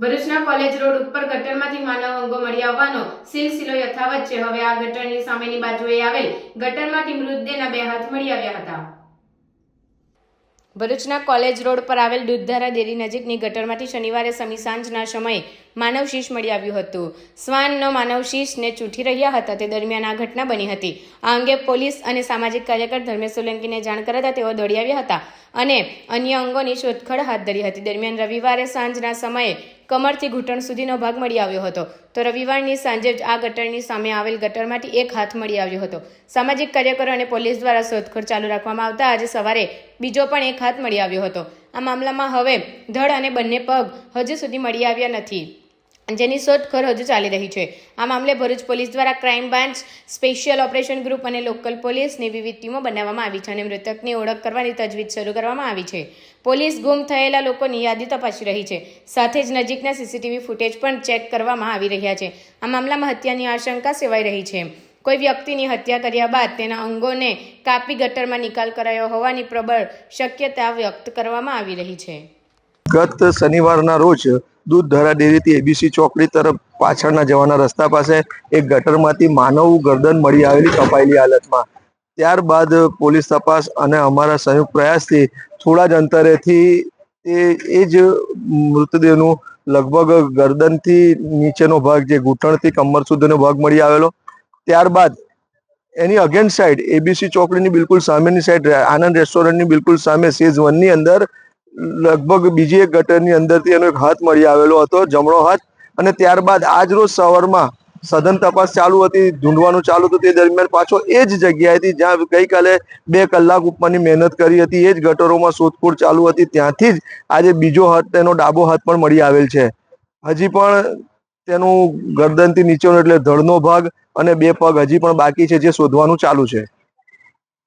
ભરૂચના college road ઉપર ગટરમાંથી માનવ અંગો મળી આવવાનો સિલસિલો યથાવત છે. હવે આ ગટરની સામેની બાજુએ આવેલ ગટરમાંથી મૃતદેહના બે હાથ મળી આવ્યા હતા. ભરૂચના કોલેજ રોડ પર આવેલ દૂધધારા ડેરી નજીકની ગટરમાંથી શનિવારે સમી સાંજના સમયે માનવ શીશ મળી આવ્યું હતું. શ્વાનનો માનવ શીશને ચૂંટી રહ્યા હતા. તે દરમિયાન આ ઘટના બની હતી. આ અંગે પોલીસ અને સામાજિક કાર્યકર ધર્મેશ સોલંકીને જાણ કરાતા તેઓ દોડી આવ્યા હતા અને અન્ય અંગોની શોધખોળ હાથ ધરી હતી. દરમિયાન રવિવારે સાંજના સમયે કમરથી ઘૂંટણ સુધીનો ભાગ મળી આવ્યો હતો. તો રવિવારની સાંજે જ આ ગટરની સામે આવેલ ગટરમાંથી એક હાથ મળી આવ્યો હતો. સામાજિક કાર્યકરો અને પોલીસ દ્વારા શોધખોળ ચાલુ રાખવામાં આવતા આજે સવારે બીજો પણ એક હાથ મળી આવ્યો હતો. આ મામલામાં હવે ધડ અને બંને પગ હજુ સુધી મળી આવ્યા નથી. જેની શોધખોળ હજુ ચાલી રહી છે. આ મામલે ભરૂચ પોલીસ દ્વારા crime branch special operation group અને લોકલ પોલીસની વિવિધ ટીમો બનાવવામાં આવી છે અને મૃતકની ઓળખ કરવાની તજવીજ શરૂ કરવામાં આવી છે. પોલીસ ગુમ થયેલા લોકોની યાદી તપાસી રહી છે. સાથે જ નજીકના સીસીટીવી ફૂટેજ પણ ચેક કરવામાં આવી રહ્યા છે. આ મામલામાં હત્યાની આશંકા સેવાઈ રહી છે. કોઈ વ્યક્તિની હત્યા કર્યા બાદ તેના અંગોને કાપી ગટરમાં નિકાલ કરાયો હોવાની પ્રબળ શક્યતા વ્યક્ત કરવામાં આવી રહી છે. ગત શનિવારના રોજ દૂધધારા ડેરીથી એબીસી ચોકડી તરફ પાછળના જવાના રસ્તા પાસે એક ગટરમાંથી માનવ ગરદન મળી આવેલી કપાયેલી હાલતમાં. ત્યારબાદ પોલીસ તપાસ અને અમારા સંયુક્ત પ્રયાસથી થોડા જ અંતરેથી એ એ જ મૃતદેહનું લગભગ ગરદનથી નીચેનો ભાગ, જે ઘૂંટણથી કમર સુધીનો ભાગ મળી આવેલો. ત્યારબાદ એની અગેન્સ્ટ સાઈડ એબીસી ચોકડીની બિલકુલ સામેની સાઈડ આનંદ રેસ્ટોરન્ટની બિલકુલ સામે સેઝ વનની અંદર લગભગ બીજી એક ગટરની અંદરથી એનો એક હાથ મળી આવેલો હતો, જમણો હાથ. અને ત્યારબાદ આજ રોજ સવારમાં સઘન તપાસ ચાલુ હતી, ઢૂંઢવાનું ચાલુ હતું, તે દરમિયાન પાછો એ જ જગ્યાએથી જ્યાં ગઈકાલે બે કલાક ઉપરની મહેનત કરી હતી, એ જ ગટરોમાં શોધખોળ ચાલુ હતી, ત્યાંથી જ આજે બીજો હાથ, તેનો ડાબો હાથ પણ મળી આવેલ છે. હજી પણ તેનું ગરદનથી નીચેનો એટલે ધડનો ભાગ અને બે પગ હજી પણ બાકી છે, જે શોધવાનું ચાલુ છે.